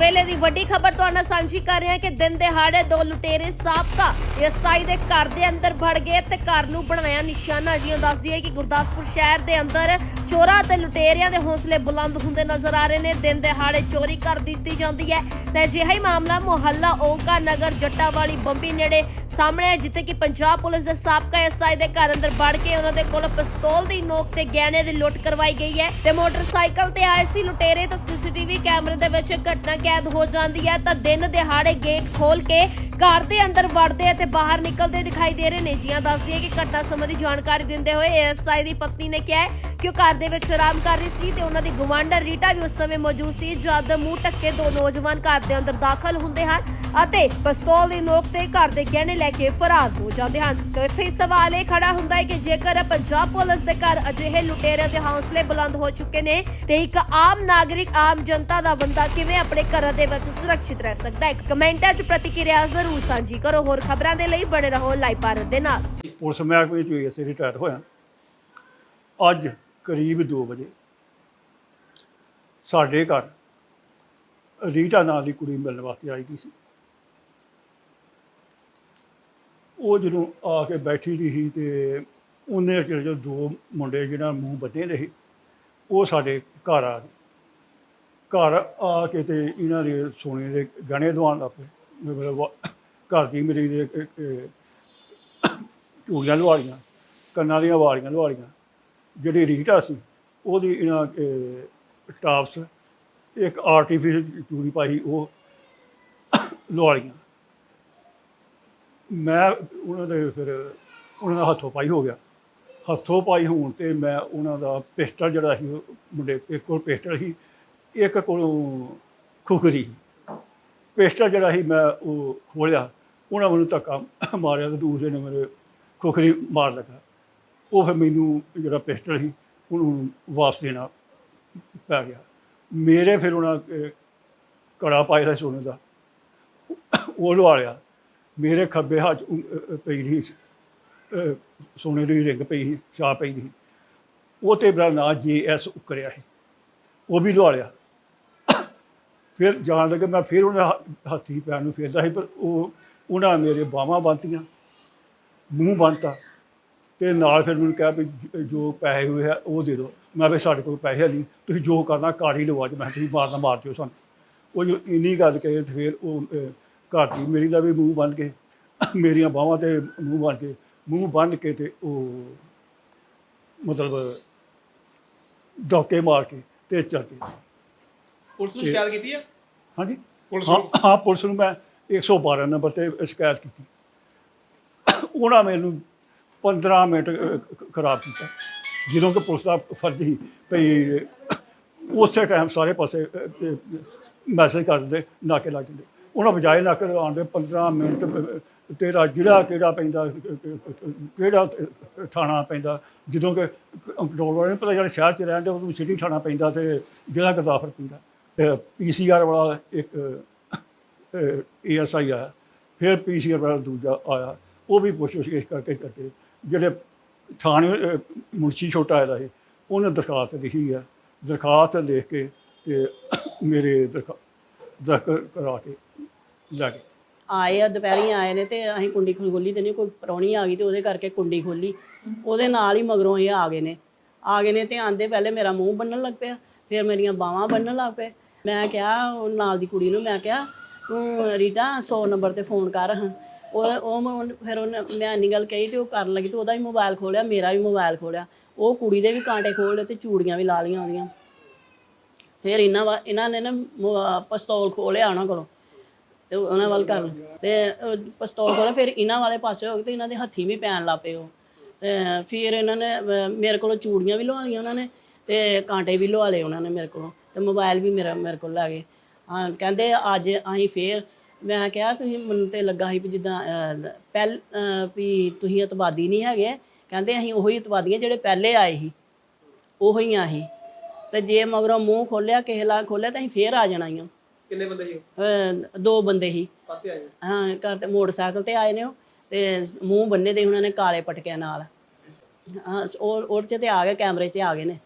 ਵੇਲੇ ਦੀ ਵੱਡੀ ਖਬਰ ਤੁਹਾਡੇ ਸਾਂਝੀ ਕਰ ਰਹੇ ਹਾਂ ਕਿ ਦਿਨ ਦਿਹਾੜੇ ਦੋ ਲੁਟੇਰੇ ਸਾਬਕਾ ਐਸਆਈ ਦੇ ਘਰ ਦੇ ਅੰਦਰ ਵੜ ਗਏ ਤੇ ਘਰ ਨੂੰ ਬਣਾਇਆ ਨਿਸ਼ਾਨਾ। ਜਿਉਂ ਦੱਸਦੀ ਹੈ ਕਿ ਗੁਰਦਾਸਪੁਰ ਸ਼ਹਿਰ ਦੇ ਅੰਦਰ ਚੋਰਾਂ ਤੇ ਲੁਟੇਰਿਆਂ ਦੇ ਹੌਸਲੇ ਬੁਲੰਦ ਹੁੰਦੇ ਨਜ਼ਰ ਆ ਰਹੇ ਨੇ। ਦਿਨ ਦਿਹਾੜੇ ਚੋਰੀ ਕਰ ਦਿੱਤੀ ਜਾਂਦੀ ਹੈ ਤੇ ਅਜਿਹਾ ਹੀ ਮਾਮਲਾ ਮੁਹੱਲਾ ਓਕਾ ਨਗਰ ਜੱਟਾ ਵਾਲੀ ਬੰਬੀ ਨੇੜੇ ਸਾਹਮਣੇ ਹੈ ਜਿੱਥੇ ਕਿ ਪੰਜਾਬ ਪੁਲਿਸ ਦੇ ਸਾਬਕਾ ਐਸਆਈ ਦੇ ਘਰ ਅੰਦਰ ਵੜ ਕੇ ਉਹਨਾਂ ਦੇ ਕੋਲ ਪਿਸਤੌਲ ਦੀ ਨੋਕ ਤੇ ਗਹਿਣੇ ਦੀ ਲੁੱਟ ਕਰਵਾਈ ਗਈ ਹੈ ਤੇ ਮੋਟਰਸਾਈਕਲ ਤੇ ਆਏ ਸੀ ਲੁਟੇਰੇ ਤਾਂ ਸੀਸੀਟੀਵੀ ਕੈਮਰੇ ਦੇ ਵਿੱਚ ਘਟਨਾ ਕੈਦ ਹੋ ਜਾਂਦੀ ਹੈ ਤਾਂ ਦਿਨ ਦਿਹਾੜੇ ਗੇਟ ਖੋਲ ਕੇ ਘਰ ਦੇ ਅੰਦਰ ਵੜਦੇ ਅਤੇ ਬਾਹਰ ਨਿਕਲਦੇ ਦਿਖਾਈ ਦੇ ਰਹੇ ਨੇ। ਜੀਆਂ ਦੱਸਦੀ ਹੈ ਕਿ ਘਟਨਾ ਸੰਬੰਧੀ ਜਾਣਕਾਰੀ ਦਿੰਦੇ ਹੋਏ ਐਸਆਈ ਦੀ ਪਤਨੀ ਨੇ ਕਿਹਾ ਕਿ ਉਹ ਘਰ ਦੇ ਵਿੱਚ ਆਰਾਮ ਕਰ ਰਹੀ ਸੀ ਤੇ ਉਹਨਾਂ ਦੀ ਗਵਾਂਢਰ ਰੀਟਾ ਵੀ ਉਸ ਸਮੇਂ ਮੌਜੂਦ ਸੀ ਜਦ ਮੂੰਹ ਟੱਕੇ ਦੋ ਨੌਜਵਾਨ ਘਰ ਦੇ ਅੰਦਰ ਦਾਖਲ ਹੁੰਦੇ ਹਨ ਅਤੇ ਪਿਸਤੌਲ ਦੀ ਨੋਕ ਤੇ ਘਰ ਦੇ ਗਹਿਣੇ ਲੈ ਕੇ ਫਰਾਰ ਹੋ ਜਾਂਦੇ ਹਨ। ਤਾਂ ਇੱਥੇ ਸਵਾਲ ਇਹ ਖੜਾ ਹੁੰਦਾ ਹੈ ਕਿ ਜੇਕਰ ਪੰਜਾਬ ਪੁਲਿਸ ਦੇ ਘਰ ਅਜਿਹੇ ਲੁਟੇਰੇ ਦੇ ਹੌਸਲੇ ਬੁਲੰਦ ਹੋ ਚੁੱਕੇ ਨੇ ਤੇ ਇੱਕ ਆਮ ਨਾਗਰਿਕ, ਆਮ ਜਨਤਾ ਦਾ ਬੰਦਾ ਕਿਵੇਂ ਆਪਣੇ ਘਰ ਦੇ ਵਿੱਚ ਸੁਰੱਖਿਅਤ ਰਹਿ ਸਕਦਾ ਹੈ। ਕਮੈਂਟਾਂ 'ਚ ਪ੍ਰਤੀਕਿਰਿਆ ਜ਼ਰੂਰ ਸਾਂਝੀ ਕਰੋ। ਹੋਰ ਖਬਰਾਂ ਦੇ ਲਈ ਬਣੇ ਰਹੋ ਲਾਈਵ ਭਾਰਤ ਦੇ ਨਾਲ। ਪੁਲਿਸ ਮਹਿਕਮੇ ਵਿੱਚ ਅਸੀਂ ਰਿਟਾਇਰ ਹੋਇਆ ਅੱਜ ਕਰੀਬ 2 ਵਜੇ ਸਾਡੇ ਘਰ ਰੀਟਾ ਨਾਂ ਦੀ ਕੁੜੀ ਮਿਲਣ ਵਾਸਤੇ ਆਈ ਦੀ ਸੀ। ਉਹ ਜਦੋਂ ਆ ਕੇ ਬੈਠੀ ਦੀ ਸੀ ਤੇ ਉਹਨੇ ਜਿਹੜੇ ਦੋ ਮੁੰਡੇ ਜਿਹਨਾਂ ਮੂੰਹ ਬੱਧੇ ਰਹੇ, ਉਹ ਸਾਡੇ ਘਰ ਆ ਗਏ। ਘਰ ਆ ਕੇ ਤੇ ਇਹਨਾਂ ਦੇ ਸੋਨੇ ਦੇ ਗਹਿਣੇ ਦਵਾਉਣ ਲੱਗ ਪਏ। ਮਤਲਬ ਵਾ- ਘਰ ਦੀ ਮੇਰੀ ਦੇ ਇੱਕ- ਇੱਕ ਚੂੜੀਆਂ ਲਵਾਲੀਆਂ, ਕੰਨਾਂ ਦੀਆਂ ਵਾਲੀਆਂ ਲਵਾਲੀਆਂ। ਜਿਹੜੀ ਰੀਟਾ ਸੀ, ਉਹਦੀ ਇਹਨਾਂ ਟਾਪਸ, ਇੱਕ ਆਰਟੀਫੀਸ਼ੀਅਲ ਚੂੜੀ ਪਾਈ, ਉਹ ਲਵਾਲੀਆਂ। ਮੈਂ ਉਹਨਾਂ ਦੇ ਫਿਰ, ਉਹਨਾਂ ਦਾ ਹੱਥੋਂ ਪਾਈ ਹੋ ਗਿਆ। ਹੱਥੋਂ ਪਾਈ ਹੋਣ ਤੇ ਮੈਂ ਉਹਨਾਂ ਦਾ ਪਿਸਟਲ ਜਿਹੜਾ ਸੀ, ਉਹ ਮੁੰਡੇ, ਇੱਕ ਕੋਲ ਪਿਸਟਲ ਸੀ ਇੱਕ ਕੋਲੋਂ ਖੁਖਰੀ। ਪਿਸਟਲ ਜਿਹੜਾ ਸੀ ਮੈਂ ਉਹ ਖੋਲਿਆ ਉਹਨਾਂ ਮੈਨੂੰ ਧੱਕਾ ਮਾਰਿਆ ਤੇ ਦੂਸਰੇ ਨੇ ਮੇਰੇ ਖੁਖਰੀ ਮਾਰ ਲੱਗਾ ਉਹ ਫਿਰ ਮੈਨੂੰ ਜਿਹੜਾ ਪਿਸਟਲ ਸੀ, ਉਹਨੂੰ ਵਾਪਸ ਦੇਣਾ ਪੈ ਗਿਆ। ਮੇਰੇ ਫਿਰ ਉਹਨਾਂ ਕੜਾ ਪਾਇਆ ਸੀ ਸੋਨੇ ਦਾ, ਉਹ ਲਵਾ ਲਿਆ। ਮੇਰੇ ਖੱਬੇ ਹੱਥ ਪਈ ਰਹੀ ਸੋਨੇ ਦੀ ਰਿੰਗ ਪਈ ਸੀ, ਛਾਪ ਪਈ ਸੀ। ਉਹ ਤੇ ਮੇਰਾ ਨਾਂ ਜੇ ਐਸ ਉਕਰਿਆ ਸੀ। ਉਹ ਵੀ ਲਵਾ ਲਿਆ। ਫਿਰ ਜਾਣ ਲੱਗੇ, ਮੈਂ ਫਿਰ ਉਹਨਾਂ ਹ- ਹੱਥੀ ਪੈਰ ਨੂੰ ਫੇਰਦਾ ਸੀ, ਪਰ ਉਹ, ਉਹਨਾਂ ਮੇਰੇ ਬਾਹਾਂ ਬੰਨਤੀਆਂ, ਮੂੰਹ ਬੰਨਤਾ ਤੇ ਨਾਲ ਫਿਰ ਮੈਨੂੰ ਕਿਹਾ ਵੀ ਜੋ ਪੈਸੇ ਹੋਏ ਆ, ਉਹ ਦੇ ਦਿਓ। ਮੈਂ ਵੀ ਸਾਡੇ ਕੋਲ ਪੈਸੇ ਨਹੀਂ, ਤੁਸੀਂ ਜੋ ਕਰਨਾ ਘਰ ਹੀ ਲਓ ਅੱਜ ਮੈਂ ਤੁਸੀਂ ਮਾਰਨਾ ਮਾਰ ਦਿਓ ਸਾਨੂੰ। ਉਹ ਜੋ ਇੰਨੀ ਗੱਲ ਕਹੇ ਤੇ ਫਿਰ ਉਹ ਘਰ ਦੀ ਮੇਰੀ ਦਾ ਵੀ ਮੂੰਹ ਬੰਨ ਕੇ, ਮੇਰੀਆਂ ਬਾਹਾਂ ਤੇ ਮੂੰਹ ਬੰਨ ਕੇ, ਮੂੰਹ ਬੰਨ ਕੇ ਤੇ ਉਹ, ਮਤਲਬ ਧੋਕੇ ਮਾਰ ਕੇ ਤੇ ਚੱਲ ਗਏ। ਪੁਲਿਸ ਨੂੰ ਸ਼ਿਕਾਇਤ ਕੀਤੀ ਹੈ ਹਾਂਜੀ। ਪੁਲਿਸ ਹਾਂ ਨੂੰ? ਹਾਂ ਪੁਲਿਸ ਨੂੰ ਮੈਂ 112 ਨੰਬਰ ਤੇ ਸ਼ਿਕਾਇਤ ਕੀਤੀ। ਉਹਨਾਂ ਮੈਨੂੰ 15 ਮਿੰਟ ਅਹ, ਖ- ਖਰਾਬ ਕੀਤਾ। ਜਦੋਂ ਕਿ ਪੁਲਿਸ ਦਾ ਫਰਜ਼ ਸੀ ਭਈ ਉਸੇ ਟਾਈਮ ਸਾਰੇ ਪਾਸੇ ਮੈਸੇਜ ਕਰ ਦਿੰਦੇ ਨਾਕੇ ਲੱਗ ਜਾਂਦੇ। ਉਹਨਾਂ ਬਜਾਏ ਨਾਕੇ ਲਗਾਉਣ ਦੇ 15 ਮਿੰਟ ਅਹ, ਤੇਰਾ ਜ਼ਿਲ੍ਹਾ ਕਿਹੜਾ ਪੈਂਦਾ ਅਹ, ਅਹ, ਕਿਹੜਾ ਅਹ, ਥਾਣਾ ਪੈਂਦਾ ਜਦੋਂ ਕਿ ਕੰਟਰੋਲ ਵਾਲੇ ਨੂੰ ਪਤਾ ਜਿਹੜਾ ਸ਼ਹਿਰ 'ਚ ਰਹਿੰਦੇ ਉਹਨੂੰ ਸਿਟੀ ਥਾਣਾ ਪੈਂਦਾ ਤੇ ਜ਼ਿਲ੍ਹਾ ਗੁਰਦਾਸਪੁਰ ਪੈਂਦਾ। ਪੀਸੀਆਰ ਵਾਲਾ ਇੱਕ ਏਐਸਆਈ ਆਇਆ ਫਿਰ ਪੀਸੀਆਰ ਵਾਲਾ ਦੂਜਾ ਆਇਆ। ਉਹ ਵੀ ਪੁੱਛ ਇਸ ਕਰਕੇ ਕਰਦੇ ਜਿਹੜੇ ਥਾਣੇ ਮੁਨਸ਼ੀ ਛੋਟਾ ਆਇਆ ਸੀ ਉਹਨੇ ਦਰਖਾਸਤ ਲਿਖੀ ਆ। ਦਰਖਾਸਤ ਲਿਖ ਕੇ ਤੇ ਮੇਰੇ ਦਰਖਾ ਦਰਖਤ ਕਰਾ ਕੇ ਲੈ ਗਏ। ਆਏ ਆ, ਦੁਪਹਿਰੀ ਆਏ ਨੇ ਤੇ ਅਸੀਂ ਕੁੰਡੀ ਖੋਲ- ਖੋਲੀ ਤੇ ਨਹੀਂ, ਕੋਈ ਪ੍ਰਾਹੁਣੀ ਆ ਗਈ ਤੇ ਉਹਦੇ ਕਰਕੇ ਕੁੰਡੀ ਖੋਲੀ। ਉਹਦੇ ਨਾਲ ਹੀ ਮਗਰੋਂ ਇਹ ਆ ਗਏ ਨੇ। ਆ ਗਏ ਨੇ ਤੇ ਆਂਦੇ ਪਹਿਲੇ ਮੇਰਾ ਮੂੰਹ ਬੰਨਣ ਲੱਗ ਪਿਆ। ਫਿਰ ਮੇਰੀਆਂ ਬਾਹਾਂ ਬੰਨਣ ਲੱਗ ਪਏ। ਮੈਂ ਕਿਹਾ, ਉਹ ਨਾਲ ਦੀ ਕੁੜੀ ਨੂੰ ਮੈਂ ਕਿਹਾ, ਤੂੰ ਰੀਟਾ 100 ਨੰਬਰ ਤੇ ਫੋਨ ਕਰ ਹਾਂ। ਉਹ ਉਹ ਉਹਨੂੰ- ਫਿਰ ਉਹਨੇ, ਮੈਂ ਇੰਨੀ ਗੱਲ ਕਹੀ ਤੇ ਉਹ ਕਰਨ ਲੱਗੀ ਤੇ ਉਹਦਾ ਵੀ ਮੋਬਾਈਲ ਖੋਲਿਆ, ਮੇਰਾ ਵੀ ਮੋਬਾਈਲ ਖੋਲਿਆ। ਉਹ ਕੁੜੀ ਦੇ ਵੀ ਕਾਂਟੇ ਖੋਲ ਲਏ ਤੇ ਚੂੜੀਆਂ ਵੀ ਲਾ ਲਈਆਂ ਉਹਦੀਆਂ। ਫਿਰ ਇਹਨਾਂ ਵਾ, ਇਹਨਾਂ ਨੇ ਨਾ ਮੋ- ਪਿਸਤੌਲ ਖੋਲਿਆ ਉਹਨਾਂ ਕੋਲੋਂ। ਤੇ ਉਹਨਾਂ ਵੱਲ ਕਰ ਤੇ ਉਹ ਪਿਸਤੌਲ ਖੋਲਿਆ ਫਿਰ ਇਹਨਾਂ ਵਾਲੇ ਪਾਸੇ ਹੋ ਗਏ ਤੇ ਇਹਨਾਂ ਦੇ ਹੱਥੀ ਵੀ ਪੈਣ ਲੱਗ ਪਏ ਉਹ। ਫਿਰ ਇਹਨਾਂ ਨੇ ਮੇਰੇ ਕੋਲੋਂ ਚੂੜੀਆਂ ਵੀ ਲਵਾ ਲਈਆਂ ਉਹਨਾਂ ਨੇ। ਤੇ ਕਾਂਟੇ ਵੀ ਲਵਾ ਲਏ ਉਹਨਾਂ ਨੇ ਮੇਰੇ ਕੋਲੋਂ ਤੇ ਮੋਬਾਈਲ ਵੀ ਮੇਰਾ ਮੇਰੇ ਕੋਲ ਲੈ ਗਏ। ਹਾਂ ਕਹਿੰਦੇ ਅੱਜ ਅਸੀਂ ਫੇਰ ਮੈਂ ਕਿਹਾ ਤੁਸੀਂ ਮੈਨੂੰ ਤੇ ਲੱਗਾ ਸੀ ਵੀ ਜਿੱਦਾਂ ਅਹ, ਪਹਿਲ ਅਹ, ਵੀ ਤੁਸੀਂ ਇਤਵਾਦੀ ਨਹੀਂ ਹੈਗੇ। ਕਹਿੰਦੇ ਅਸੀਂ ਉਹੀ ਇਤਵਾਦੀਆਂ ਜਿਹੜੇ ਪਹਿਲੇ ਆਏ ਸੀ ਉਹੀ ਆ ਅਸੀਂ। ਤੇ ਜੇ ਮਗਰੋਂ ਮੂੰਹ ਖੋਲਿਆ ਕਿਸੇ ਲਾ ਖੋਲਿਆ ਤਾਂ ਅਸੀਂ ਫੇਰ ਆ ਜਾਣਾ ਹੀ ਆ ਕਿੰਨੇ ਬੰਦੇ ਸੀ ਅਹ ਦੋ ਬੰਦੇ ਸੀ। ਕਾਤੇ ਆਏ ਹਾਂ ਘਰ ਤੇ ਮੋਟਰਸਾਈਕਲ ਤੇ ਆਏ ਨੇ ਉਹ ਤੇ ਮੂੰਹ ਬੰਨੇ ਦੇ ਉਹਨਾਂ ਨੇ ਕਾਲੇ ਪਟਕਿਆਂ ਨਾਲ। ਹਾਂ ਉਹ ਉਹ 'ਚ ਤੇ ਆ ਗਏ ਕੈਮਰੇ 'ਚ ਆ ਗਏ ਨੇ।